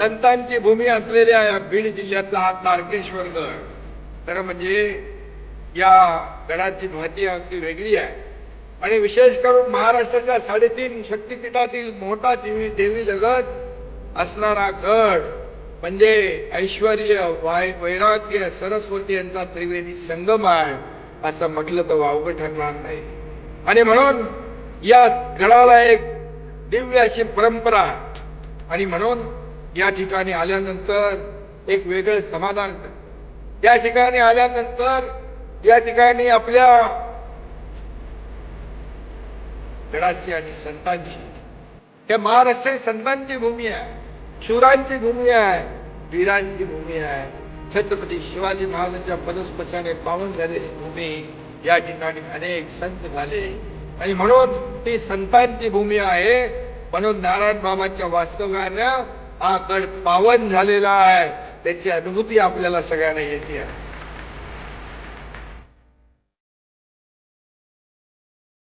संतांची भूमी असलेल्या या बीड जिल्ह्यातला हा तारकेश्वर गड तर म्हणजे या गडाची महती अगदी वेगळी आहे. आणि विशेष करून महाराष्ट्राच्या साडेतीन शक्तिपीठातील मोठा देवी देवी जगत असणारा गड म्हणजे ऐश्वर वाय वैराग्य सरस्वती यांचा त्रिवेणी संगम आहे असं म्हटलं तर वावगं ठरणार नाही. आणि म्हणून या गडाला एक दिव्य अशी परंपरा आणि म्हणून या ठिकाणी आल्यानंतर एक वेगळं समाधान त्या ठिकाणी आल्यानंतर त्या ठिकाणी आपल्या गडाची आणि संतांची हे महाराष्ट्र संतांची भूमी आहे शूरांची भूमी आहे वीरांची भूमी आहे. छत्रपती शिवाजी महाराजांच्या पदस्पर्शाने पावन झालेली भूमी या ठिकाणी अनेक संत झाले. आणि म्हणून ती संतांची भूमी आहे. म्हणून नारायण बाबांच्या वास्तव्यानं हा पावन झालेला आहे. त्याची अनुभूती आपल्याला सगळ्यांना येते आहे.